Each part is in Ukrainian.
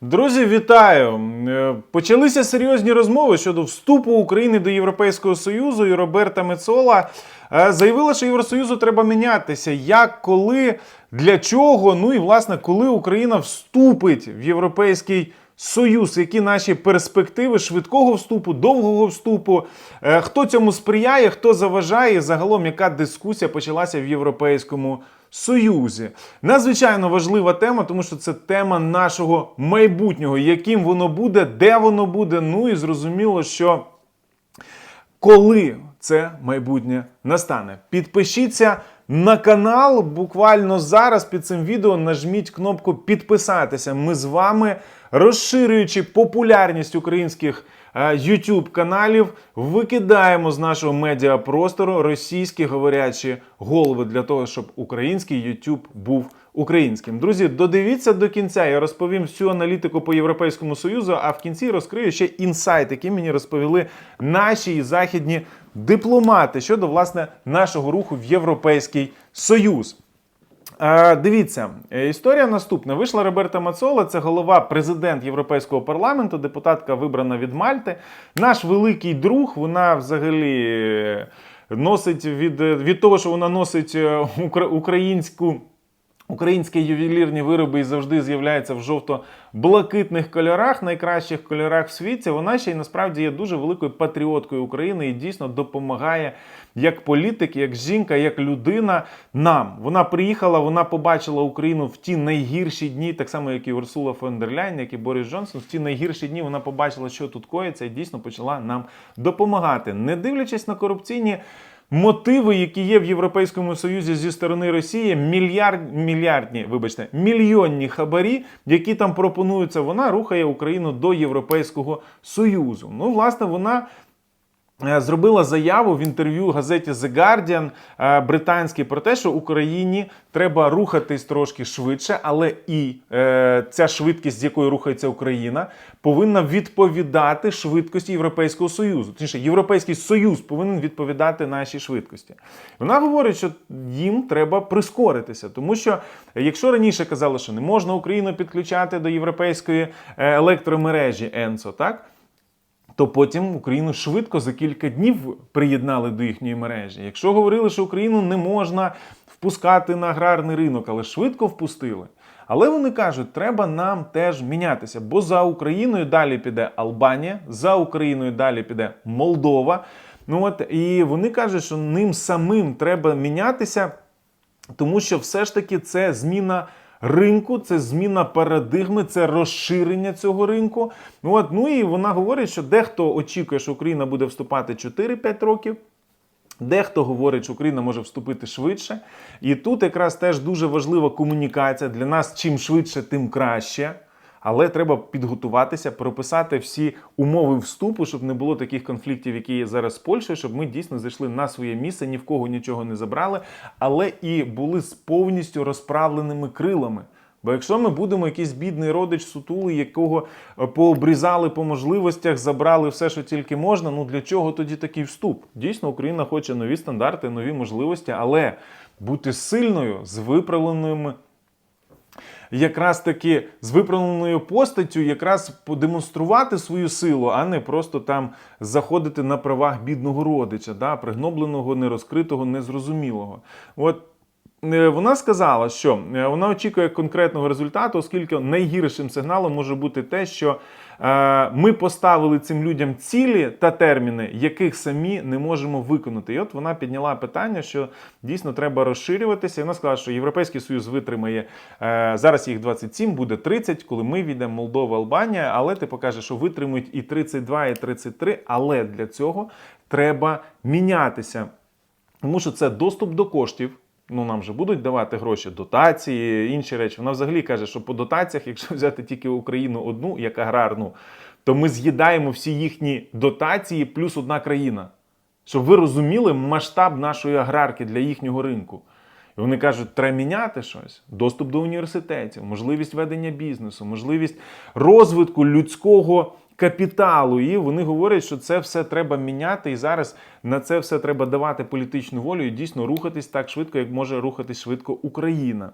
Друзі, вітаю! Е, Почалися серйозні розмови щодо вступу України до Європейського Союзу. І Роберта Мецола е, заявила, що Євросоюзу треба мінятися. Як, коли, для чого? Ну і власне, коли Україна вступить в Європейський які наші перспективи швидкого вступу, довгого вступу, Е, хто цьому сприяє, хто заважає, і загалом яка дискусія почалася в Європейському Союзі. Надзвичайно важлива тема, тому що це тема нашого майбутнього, яким воно буде, де воно буде. Ну і зрозуміло, що коли це майбутнє настане. Підпишіться на канал. Буквально зараз під цим відео нажміть кнопку підписатися. Ми з вами, розширюючи популярність українських е, YouTube каналів, викидаємо з нашого медіапростору російські говорячі голови для того, щоб український YouTube був українським. Друзі, додивіться до кінця. Я розповім всю аналітику по Європейському Союзу, а в кінці розкрию ще інсайт, який мені розповіли наші західні дипломати щодо власне нашого руху в Європейський Союз. Е, Дивіться, е, історія наступна. Вийшла Роберта Мацола, це голова президент Європейського парламенту, депутатка вибрана від Мальти. Наш великий друг. Вона взагалі е, носить від, від того, що вона носить е, українську. Українські ювелірні вироби і завжди з'являються в жовто-блакитних кольорах, найкращих кольорах в світі. Вона ще й насправді є дуже великою патріоткою України і дійсно допомагає як політик, як жінка, як людина нам. Вона приїхала, вона побачила Україну в ті найгірші дні, так само як і Урсула фон дер Ляйн, як і Борис Джонсон. В ті найгірші дні вона побачила, що тут коїться, і дійсно почала нам допомагати, не дивлячись на корупційні. Мотиви, які є в Європейському Союзі зі сторони Росії, мільярд, мільярдні, вибачте, мільйонні хабарі, які там пропонуються, вона рухає Україну до Європейського Союзу. Ну, власне, вона зробила заяву в інтерв'ю газеті The Guardian е, британській про те, що Україні треба рухатись трошки швидше, але і е, ця швидкість, з якою рухається Україна, повинна відповідати швидкості Європейського Союзу. Точніше, Європейський Союз повинен відповідати нашій швидкості. Вона говорить, що їм треба прискоритися, тому що е, якщо раніше казали, що не можна Україну підключати до європейської е, електромережі ЕНСО, так? То потім Україну швидко за кілька днів приєднали до їхньої мережі. Якщо говорили, що Україну не можна впускати на аграрний ринок, але швидко впустили. Але вони кажуть, треба нам теж мінятися, бо за Україною далі піде Албанія, за Україною далі піде Молдова. Ну от і вони кажуть, що ним самим треба мінятися, тому що все ж таки це зміна ринку, це зміна парадигми, це розширення цього ринку. От, ну і вона говорить, що дехто очікує, що Україна буде вступати 4-5 років. Дехто говорить, що Україна може вступити швидше. І тут якраз теж дуже важлива комунікація. Для нас чим швидше, тим краще. Але треба підготуватися, прописати всі умови вступу, щоб не було таких конфліктів, які є зараз з Польщею, щоб ми дійсно зайшли на своє місце, ні в кого нічого не забрали, але і були з повністю розправленими крилами. Бо якщо ми будемо якийсь бідний родич сутулий, якого е, пообрізали по можливостях, забрали все, що тільки можна, ну для чого тоді такий вступ? Дійсно, Україна хоче нові стандарти, нові можливості, але бути сильною з виправленими якраз таки з виправленою постаттю якраз подемонструвати свою силу, а не просто там заходити на правах бідного родича, да, пригнобленого, нерозкритого, незрозумілого. От е, вона сказала, що е, вона очікує конкретного результату, оскільки найгіршим сигналом може бути те, що ми поставили цим людям цілі та терміни, яких самі не можемо виконати. І от вона підняла питання, що дійсно треба розширюватися. І вона сказала, що Європейський Союз витримає е, зараз їх 27, буде 30, коли ми війдемо Молдова, Албанія. Але ти покажеш, що витримують і 32, і 33, Але для цього треба мінятися. Тому що це доступ до коштів. Ну, нам же будуть давати гроші, дотації, інші речі. Вона взагалі каже, що по дотаціях, якщо взяти тільки Україну одну, як аграрну, то ми з'їдаємо всі їхні дотації плюс одна країна. Щоб ви розуміли масштаб нашої аграрки для їхнього ринку. І вони кажуть, треба міняти щось: доступ до університетів, можливість ведення бізнесу, можливість розвитку людського капіталу. І вони говорять, що це все треба міняти, і зараз на це все треба давати політичну волю і дійсно рухатись так швидко, як може рухатись швидко Україна.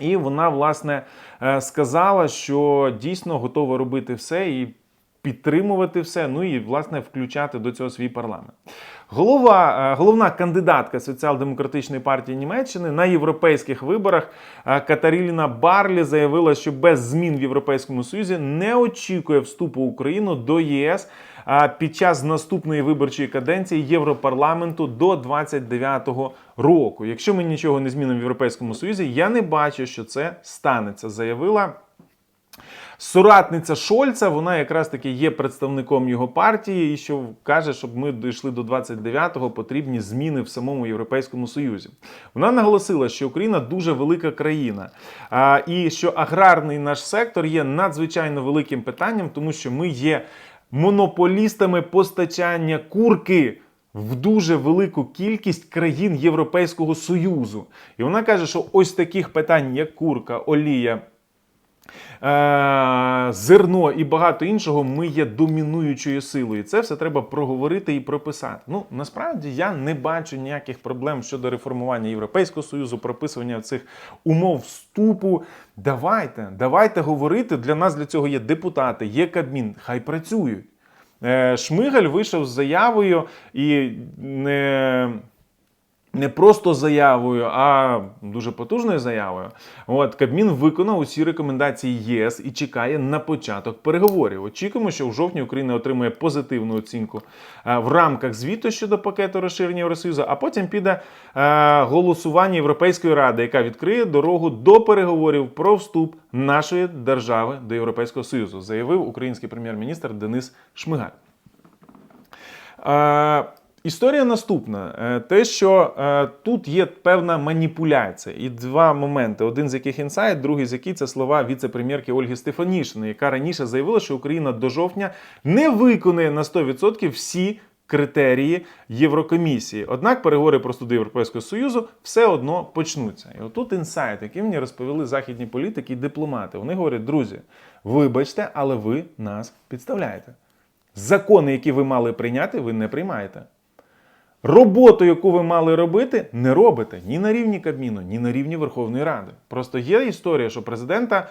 І вона, власне, е, сказала, що дійсно готова робити все і підтримувати все, ну і власне включати до цього свій парламент. Голова, е, головна кандидатка соціал-демократичної партії Німеччини на європейських виборах е, Катаріна Барлі заявила, що без змін в Європейському Союзі не очікує вступу України до ЄС під час наступної виборчої каденції Європарламенту до 29-го року. Якщо ми нічого не змінимо в Європейському Союзі, я не бачу, що це станеться, заявила. Соратниця Шольца, вона якраз таки є представником його партії, і що каже, щоб ми дійшли до 29-го, потрібні зміни в самому Європейському Союзі. Вона наголосила, що Україна дуже велика країна, а, і що аграрний наш сектор є надзвичайно великим питанням, тому що ми є монополістами постачання курки. В дуже велику кількість країн Європейського Союзу. І вона каже, що ось таких питань, як курка, олія, зерно і багато іншого, ми є домінуючою силою. Це все треба проговорити і прописати. Ну насправді я не бачу ніяких проблем щодо реформування Європейського союзу, прописування цих умов вступу. Давайте, давайте говорити. Для нас для цього є депутати, є Кабмін. Хай працюють. Е, Шмигаль вийшов з заявою і не. Не просто заявою, а дуже потужною заявою. От Кабмін виконав усі рекомендації ЄС і чекає на початок переговорів. Очікуємо, що в жовтні Україна отримає позитивну оцінку е, в рамках звіту щодо пакету розширення Євросоюзу, а потім піде е, голосування Європейської ради, яка відкриє дорогу до переговорів про вступ нашої держави до Європейського Союзу, заявив український прем'єр-міністр Денис Шмигаль. Історія наступна: Е, те, що е, тут є певна маніпуляція, і два моменти: один з яких інсайт, другий з яких це слова віце-прем'єрки Ольги Стефанішиної, яка раніше заявила, що Україна до жовтня не виконує на 100% всі критерії Єврокомісії. Однак переговори про вступ до Європейського Союзу все одно почнуться. І отут інсайт, який мені розповіли західні політики і дипломати. Вони говорять, друзі, вибачте, але ви нас підставляєте. Закони, які ви мали прийняти, ви не приймаєте. Роботу, яку ви мали робити, не робите ні на рівні Кабміну, ні на рівні Верховної Ради. Просто є історія, що президента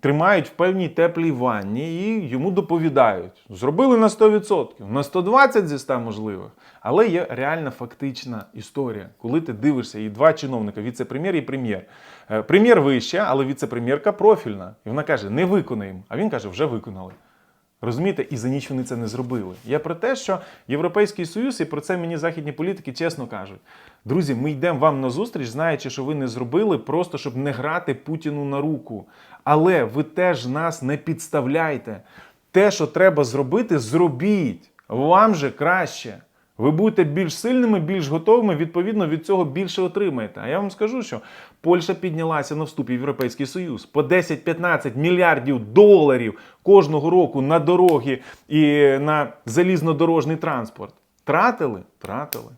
тримають в певній теплій ванні і йому доповідають: зробили на 100%, на 120 зі 100 можливих. Але є реальна фактична історія, коли ти дивишся, і два чиновника, віце-прем'єр і прем'єр. Е, Прем'єр вище, але віце-прем'єрка профільна. І вона каже: не виконаємо. А він каже, вже виконали. Розумієте, і за ніч вони це не зробили. Я про те, що Європейський Союз, і про це мені західні політики чесно кажуть. Друзі, ми йдемо вам на зустріч, знаючи, що ви не зробили, просто щоб не грати Путіну на руку. Але ви теж нас не підставляйте. Те, що треба зробити, зробіть. Вам же краще. Ви будете більш сильними, більш готовими, відповідно від цього більше отримаєте. А я вам скажу, що Польща піднялася на вступі в Європейський Союз по 10-15 мільярдів доларів кожного року на дороги і на залізнодорожний транспорт. Тратили? Тратили.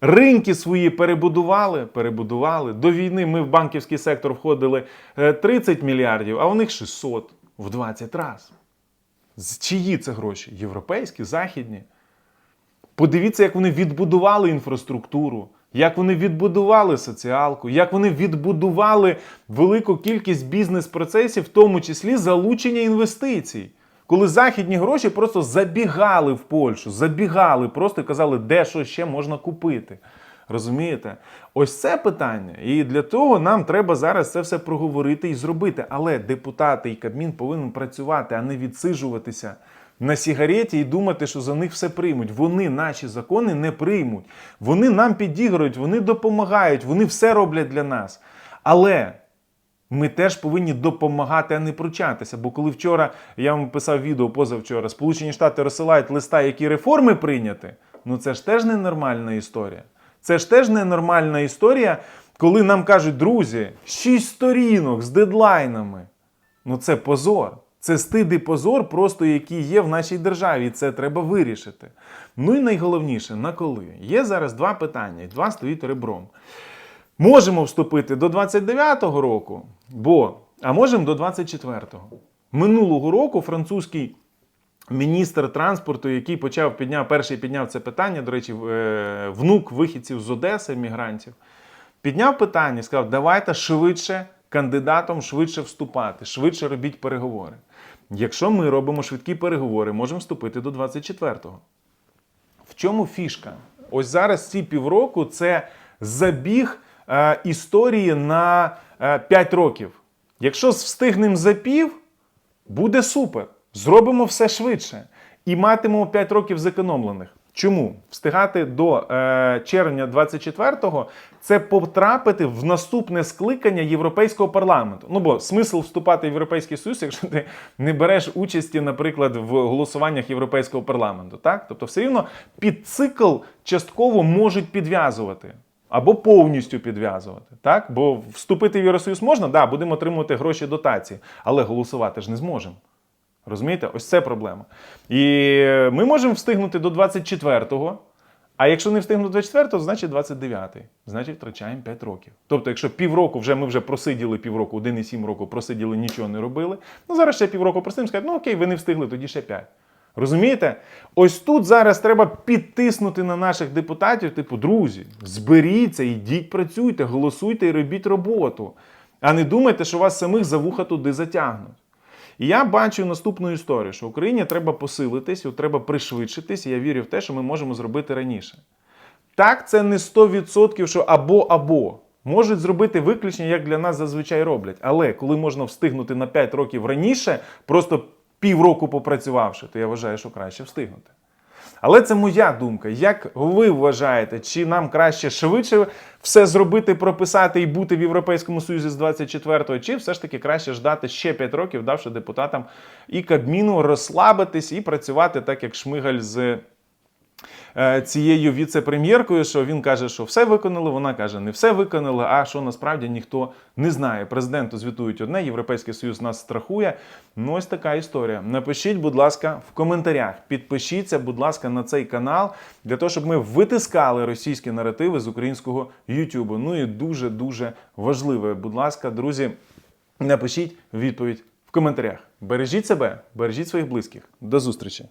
Ринки свої перебудували, перебудували. До війни ми в банківський сектор входили е, 30 мільярдів, а у них 600 в 20 разів. З чиї це гроші? Європейські, західні. Подивіться, як вони відбудували інфраструктуру, як вони відбудували соціалку, як вони відбудували велику кількість бізнес-процесів, в тому числі залучення інвестицій. Коли західні гроші просто забігали в Польщу, забігали, просто казали, де що ще можна купити. Розумієте? Ось це питання. І для того нам треба зараз це все проговорити і зробити. Але депутати і Кабмін повинен працювати, а не відсиджуватися на сігареті і думати, що за них все приймуть. Вони наші закони не приймуть. Вони нам підіграють, вони допомагають, вони все роблять для нас. Але ми теж повинні допомагати, а не пручатися. Бо коли вчора я вам писав відео позавчора, Сполучені Штати розсилають листа, які реформи прийняти, ну це ж теж ненормальна історія. Це ж теж ненормальна історія, коли нам кажуть, друзі, шість сторінок з дедлайнами. Ну це позор. Це стид і позор, просто який є в нашій державі. І це треба вирішити. Ну і найголовніше, на коли? Є зараз два питання, два стоїть ребром. Можемо вступити до 29-го року, бо, а можемо до 24-го. Минулого року французький міністр транспорту, який почав підняв, перший підняв це питання, до речі, е, внук вихідців з Одеси, мігрантів, підняв питання і сказав, давайте швидше кандидатом швидше вступати, швидше робіть переговори. Якщо ми робимо швидкі переговори, можемо вступити до 24-го. В чому фішка? Ось зараз ці півроку це забіг е, історії на е, 5 років. Якщо встигнемо за пів, буде супер. Зробимо все швидше. І матимемо 5 років зекономлених. Чому? Встигати до е, червня 24-го це потрапити в наступне скликання Європейського парламенту. Ну бо смисл вступати в Європейський Союз, якщо ти не береш участі, наприклад, в голосуваннях Європейського парламенту. Так? Тобто, все рівно під цикл частково можуть підв'язувати. Або повністю підв'язувати, так? Бо вступити в Євросоюз можна, да, будемо отримувати гроші дотації, але голосувати ж не зможемо. Розумієте? Ось це проблема. І ми можемо встигнути до 24-го, а якщо не встигнемо до 24-го, значить 29-й. Значить, втрачаємо 5 років. Тобто, якщо півроку вже ми вже просиділи півроку, 1,7 року просиділи, нічого не робили. Ну зараз ще півроку просидимо, скажуть, ну окей, ви не встигли, тоді ще 5. Розумієте? Ось тут зараз треба підтиснути на наших депутатів, типу, друзі, зберіться, йдіть, працюйте, голосуйте і робіть роботу. А не думайте, що вас самих за вуха туди затягнуть. І я бачу наступну історію, що Україні треба посилитись, треба пришвидшитись, і я вірю в те, що ми можемо зробити раніше. Так, це не 100%, що або-або. Можуть зробити виключення, як для нас зазвичай роблять. Але коли можна встигнути на 5 років раніше, просто півроку попрацювавши, то я вважаю, що краще встигнути. Але це моя думка. Як ви вважаєте, чи нам краще швидше все зробити, прописати і бути в Європейському Союзі з 24-го, чи все ж таки краще ждати ще 5 років, давши депутатам і Кабміну розслабитись і працювати так, як Шмигаль з цією віце-прем'єркою, що він каже, що все виконали, вона каже, не все виконали, а що насправді ніхто не знає. Президенту звітують одне, Європейський Союз нас страхує. Ну, ось така історія. Напишіть, будь ласка, в коментарях. Підпишіться, будь ласка, на цей канал для того, щоб ми витискали російські наративи з українського Ютубу. Ну і дуже дуже важливе. Будь ласка, друзі, напишіть відповідь в коментарях. Бережіть себе, бережіть своїх близьких. До зустрічі!